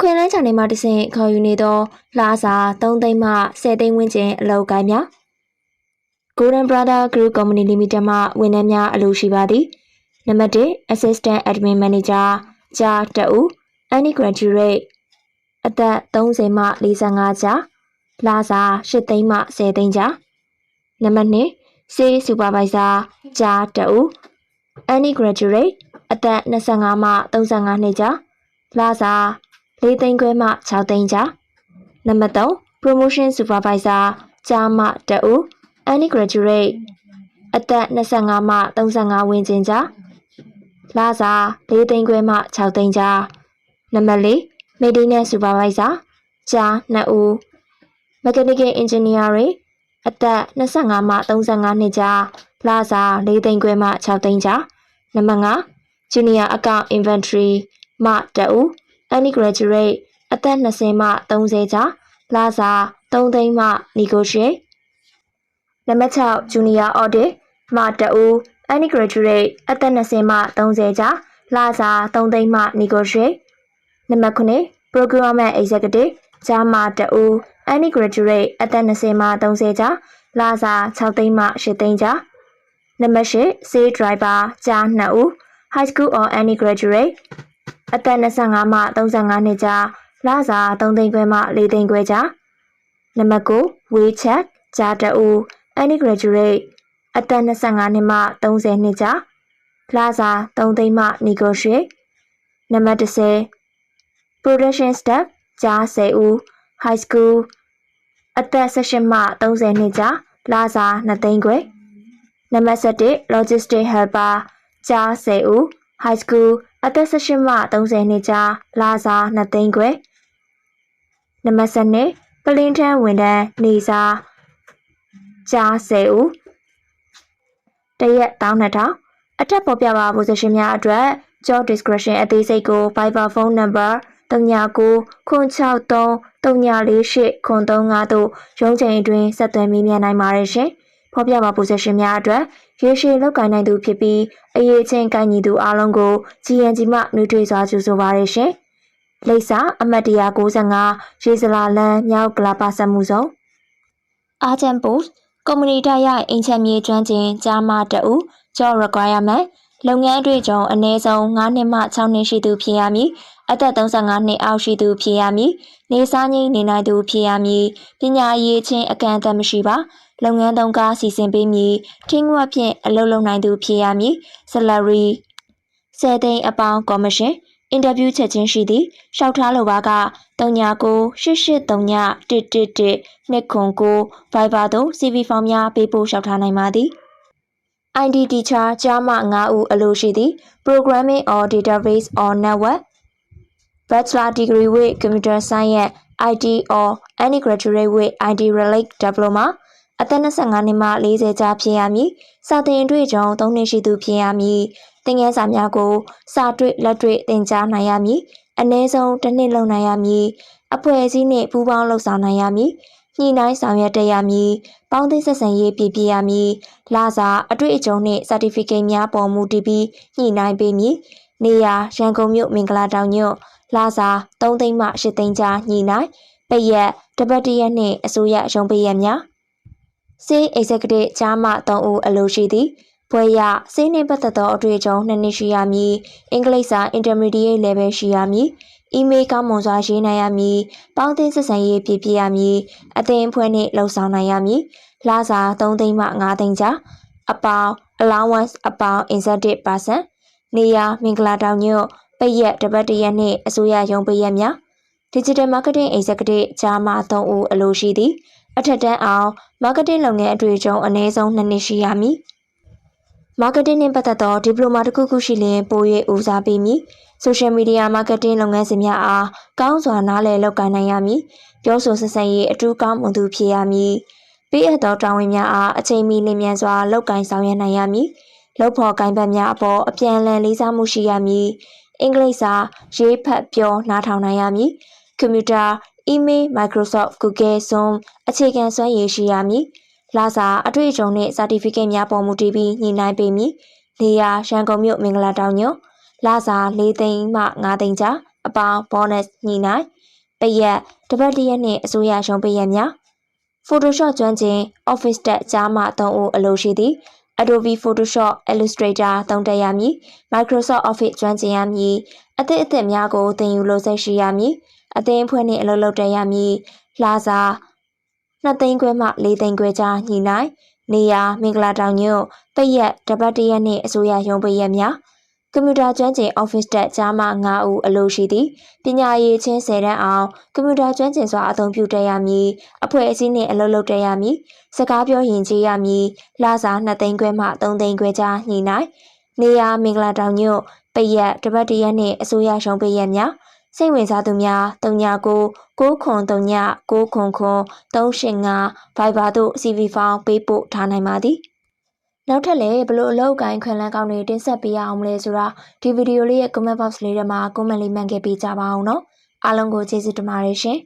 ခွင့်လန်းချန်နေမှတဆင့်ခေါ်ယူနေသောလာစာ3သိန်းမှ10သိန်းဝန်းကျင်အလုပ်ကိုင်းများ Golden Brother Group Company Limited မှဝန်ထမ်းများအလုပ်ရှိပါသည်နံပါတ်1 Assistant Admin Manager ကြားတအူ Any Graduate အသက်30မှ45ကြားလာစာ8သိန်းမှ10သိန်းကြားနံပါတ်2 Sales Supervisor ကြားတအူ Any Graduate အသက်25မှ35နှစ်ကြားလာစာ ၄သိန်းခွဲမှ6သိန်းကြားနံပါတ်3 Promotion Supervisor ကြားမှတအူ Any Graduate အသက်25မှ35ဝန်းကျင်ကြားလာစာ၄သိန်းခွဲမှ6သိန်းကြားနံပါတ်4 Maintenance Supervisor ကြား2ဦး Mechanical Engineering အသက်25မှ35နှစ်ကြားလာစာ၄သိန်းခွဲမှ6သိန်းကြားနံပါတ်5 Junior Account Inventory မှတအူ Any Graduate အသက်20မှ30ကြားလာစာ3သိန်းမှ Negotiate နံပါတ်6 Junior Audit မှတအူ Any Graduate အသက်20မှ30ကြားလာစာ3သိန်းမှ Negotiate နံပါတ်9 Procurement Executive ကြားမှတအူ Any Graduate အသက်20မှ30ကြားလာစာ6သိန်းမှ8သိန်းကြားနံပါတ်10 Sales Driver ကြား2ဦး High School or Any Graduate အသက်25မှ35နှစ်ကြားလစာ3သိန်းခွဲမှ4သိန်းခွဲကြားနံပါတ်9 Way Check ကြားတအူ Any Graduate အသက်25နှစ်မှ30နှစ်ကြားလစာ3သိန်းမှ Negotiate နံပါတ်10 Production Staff ကြား10ဦး High School အသက်18မှ30နှစ်ကြားလစာ2သိန်းခွဲနံပါတ်7 Logistic Helper ကြား10ဦး High School အသက်18မှ30နှစ်ကြားလာစာ2သိန်းခွဲနံပါတ်7ပလင်းထန်းဝန်ထမ်းနေစာကြား10ဦးတရက်12000အထက်ပေါ်ပြပါ position များအတွက် job description အသေးစိတ်ကို Viber phone number 39 963 348 935တို့ရုံးချိန်အတွင်းဆက်သွယ်မေးမြန်းနိုင်ပါတယ်ရှင်။ ဖော်ပြပါ position များအတွက်ရေရှည်လောက်ကိုင်းနိုင်သူဖြစ်ပြီးအရေးချင်းကိုင်းညီသူအားလုံးကို GNG မှနှွေးထွေးစွာကြိုဆိုပါရရှင်။လိပ်စာအမှတ်195ရေစလာလန်းမြောက်ကလာပါဆက်မှုစုံအာချန်ပို့ကွန်မြူနီတီရဲ့အင်ချမ်းမြေကျွမ်းကျင်ကြားမတအူ job requirement လုပ်ငန်းအတွေ့အကြုံအနည်းဆုံး9နှစ်မှ6နှစ်ရှိသူဖြစ်ရမည်အသက်35နှစ်အောက်ရှိသူဖြစ်ရမည် နေစားငိမ့်နေနိုင်သူဖြစ်ရမည်ပညာရေးချင်းအကန့်အသတ်မရှိပါလုပ်ငန်းသုံးကားစီစဉ်ပေးမည်ထင်းငွက်ဖြင့်အလုပ်လုပ်နိုင်သူဖြစ်ရမည် salary 10သိန်းအပေါင်းကော်မရှင်အင်တာဗျူးချက်ချင်းရှိသည်ရှောက်ထားလိုပါက3988391111 209 Viber သို့ CV ဖောင်များပေးပို့ရှောက်ထားနိုင်ပါသည် ID teacher ကြားမှ9ဦးအလို့ရှိသည် Programming or Database or Network Bachelor degree with Computer Science IT or any graduate with IT related diploma အသက်25နှစ်မှ40ကြားဖြစ်ရမည်စာသင်တွေ့ကြုံ3နှစ်ရှိသူဖြစ်ရမည်သင်ခန်းစာများကိုစာတွေ့လက်တွေ့သင်ကြားနိုင်ရမည်အနည်းဆုံးတစ်နှစ်လုပ်နိုင်ရမည်အဖွဲ့အစည်းနှင့်ပူးပေါင်းလှုပ်ဆောင်နိုင်ရမည်ညှိနှိုင်းဆောင်ရွက်တရမည်ပေါင်းသင်းဆက်ဆံရေးပြည့်ပြည့်ရမည်လာစာအတွေ့အကြုံနှင့် certificate များပေါ်မူတည်ပြီးညှိနှိုင်းပေးမည်နေရာရန်ကုန်မြို့မင်္ဂလာတောင်ညွတ် လာစာ3သိန်းမှ8သိန်းကြားညှိနှိုင်းပရက်တပတ်တရက်နှင့်အစိုးရရုံးပေးရများစေး executive ကြားမှ3ဦးအလို့ရှိသည်ဘွဲရစေးနှင့်ပတ်သက်သောအတွေ့အကြုံနှစ်နှစ်ရှိရမည်အင်္ဂလိပ်စာ intermediate level ရှိရမည်အီးမေးလ်ကောင်းမွန်စွာရေးနိုင်ရမည်ပေါင်းသင်းဆက်ဆံရေးပြည့်ပြည့်ရမည်အသင်အဖွဲ့နှင့်လှုပ်ဆောင်နိုင်ရမည်လာစာ3သိန်းမှ5သိန်းကြားအပေါင်း allowance အပေါင်း incentive person နေရာမင်္ဂလာတောင်ညွတ် ပရက်တပတ်တရက်နှင့်အစိုးရရုံးပရက်များ Digital Marketing Executive ကြားမှ3ဦးအလို့ရှိသည်အထက်တန်းအောင် marketing လုပ်ငန်းအတွေ့အကြုံအနည်းဆုံး2နှစ်ရှိရမည်။ marketing နှင့်ပတ်သက်သောဒီပလိုမာတစ်ခုခုရှိလျင်ပို၍ဦးစားပေးမည်။ social media marketing လုပ်ငန်းစဉ်များအားကောင်းစွာနားလည်လုပ်ကိုင်နိုင်ရမည်။ပြောဆိုဆက်ဆံရေးအထူးကောင်းမွန်သူဖြစ်ရမည်။ပေးအပ်သောတာဝန်များအားအချိန်မီလျင်မြန်စွာလုပ်ကိုင်ဆောင်ရွက်နိုင်ရမည်။လုပ်ဖော်ကိုင်ဘက်များအပေါ်အပြန်အလှန်လေးစားမှုရှိရမည်။ အင်္ဂလိပ်စာရေးဖတ်ပြောနားထောင်နိုင်ရမည်။ကွန်ပျူတာ email Microsoft Google Zoom အခြေခံစွမ်းရည်ရှိရမည်။လာစာအတွေ့အကြုံနှင့် certificate များပေါ်မူတည်ပြီးညှိနှိုင်းပေးမည်။နေရာရန်ကုန်မြို့မင်္ဂလာတောင်ညွတ်လာစာ၄သိန်းမှ၅သိန်းကြားအပေါင်း bonus ညှိနှိုင်းပရက်တပတ်တရက်နှင့်အစိုးရရုံးပရက်များ Photoshop ကျွမ်းကျင် Office တက်ကြားမှ3ဦးအလိုရှိသည် Adobe Photoshop Illustrator သုံးတက်ရမည် Microsoft Office ကျွမ်းကျင်ရမည်အသည့်အသည့်များကိုသင်ယူလို့စိတ်ရှိရမည်အသင်းအဖွဲ့နှင့်အလုပ်လုပ်တက်ရမည်လာစာ2သိန်းခွဲမှ4သိန်းခွဲကြားညှိနှိုင်းနေရာမင်္ဂလာတောင်ညွန့်ပရက်တပတ်တရက်နှင့်အစိုးရရုံးပရက်များကွန်ပျူတာကျွမ်းကျင် Office တက်ကြားမှ9ဦးအလိုရှိသည်ပညာရေးချင်း10တန်းအောင်ကွန်ပျူတာကျွမ်းကျင်စွာအသုံးပြုတက်ရမည်အဖွဲ့အစည်းနှင့်အလုပ်လုပ်တက်ရမည် စကားပြောရင်ကျေးရမည်လာစာ2သိန်းခွဲမှ3သိန်းခွဲကြားညှိနှိုင်းနေရာမင်္ဂလာတောင်ညွန့်ပရက်တပတ်တရက်နှင့်အစိုးရရုံးပရက်များစိတ်ဝင်စားသူများ39 9ခွန်39 9ခွန်ခွန်385 Viber သို့ CV ဖောင်းပေးပို့ထားနိုင်ပါသည်နောက်ထပ်လည်းဘလို့အလောက်ကိုင်းခွင်လန်းကောင်းတွေတင်ဆက်ပေးရအောင်မလဲဆိုတာဒီဗီဒီယိုလေးရဲ့ comment box လေးထဲမှာ comment လေးမှန်ခဲ့ပေးကြပါအောင်နော်အားလုံးကိုကျေးဇူးတင်ပါတယ်ရှင်